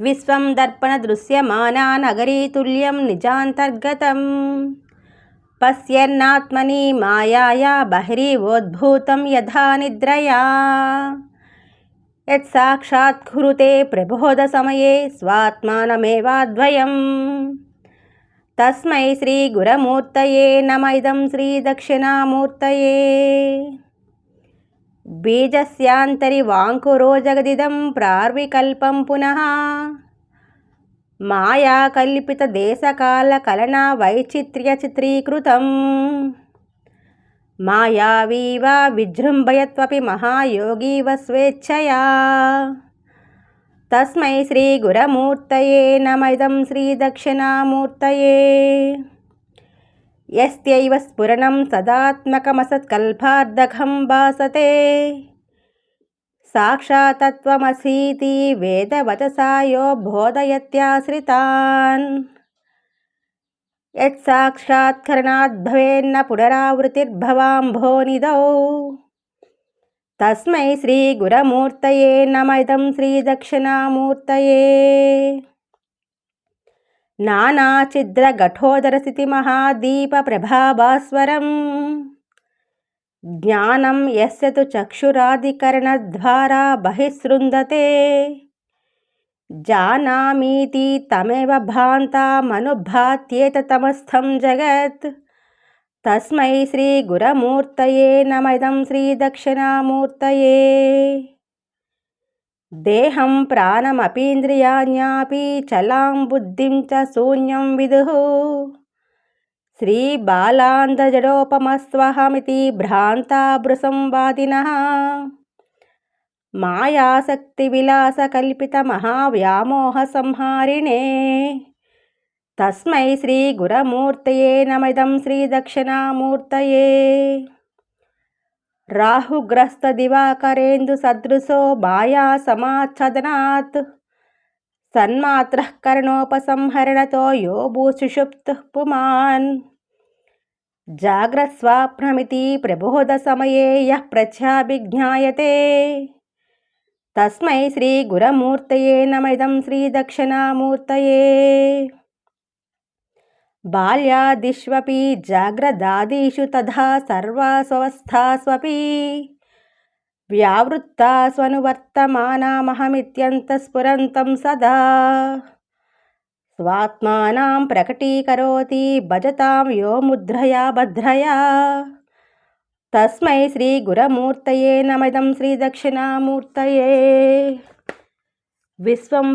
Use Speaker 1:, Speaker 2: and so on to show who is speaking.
Speaker 1: విశ్వం దర్పణ దృశ్యమానా నగరీతుల్యం నిజాంతర్గతం. పశ్యన్నాత్మని మాయాయా బహిరీవోద్భూతం యథా నిద్రయా. యత్సాక్షాత్కృతే ప్రబోధ సమయే స్వాత్మానమేవాద్వయం. తస్మై శ్రీగురమూర్తయే నమ ఇదం బీజస్యాంతరి బీజస్యాంతరివాంకురో జగదిదం ప్రార్వికల్పం పునః. మాయాకల్పిత దేశకాల కలనా వైచిత్ర్య చిత్రీకృతం. మాయావీవ విజృంభయత్వపి మహాయోగీవ స్వేచ్ఛయా. తస్మై శ్రీగురమూర్తయే నమదం శ్రీదక్షిణామూర్తయే. యస్యైవ స్ఫురణం సదాత్మకమసత్కల్పార్ధకం భాసతే సాక్షాతత్వమసీతి వేదవచసాయో బోధయత్యాశ్రితాన్ యత్సాక్షాత్కరణాద్భవేన్న పునరావృతిర్భవాంభోనిదౌ తస్మై శ్రీగురమూర్తయే నమ ఇదం శ్రీదక్షిణామూర్తయే नानाचिद्रघटोदरसितिमहादीपप्रभाभास्वरं ज्ञानं यस्य तु चक्षुरादिकरणद्वारा बहिःसृन्दते जानामीति तमेव भान्तामनुभात्येततमस्थं जगत् तस्मै श्रीगुरमूर्तये नमदं श्रीदक्षिणामूर्तये దేహం ప్రాణమపీంద్రియాణ్యాపి చలాం బుద్ధిం చ శూన్యం విదుః. శ్రీబాలాంధజడోపమస్వహమితి భ్రాంతాభృసంవాదినः మాయాశక్తివిలాసకల్పితమహావ్యామోహసంహారిణే. తస్మై శ్రీగురమూర్తయే నమిదం శ్రీదక్షిణామూర్తయే. రాహుగ్రస్త దివాకరేందు సదృశో మాయా సమాచ్ఛదనాత్ సన్మాత్ర కర్ణోపసంహరణతో యో భూసుషుప్తు పుమాన్. జాగ్రస్వాప్నమితి ప్రబోధ సమయే యః ప్రత్యాభిజ్ఞాయతే. తస్మై శ్రీ గురమూర్తయే నమిదం శ్రీ దక్షిణామూర్తయే బాల్యాదిష్వపి జాగ్రదాదిషు తథా సర్వాస్వస్థాస్వపి. వ్యావృత్తాస్వనువర్తమానామహమిత్యంతఃస్ఫురంతం సదా. స్వాత్మానాం ప్రకటీకరోతి భజతాం యో ముద్రయా భద్రయా. తస్మై శ్రీగురమూర్తయే నమిదం శ్రీదక్షిణామూర్తయే. విశ్వం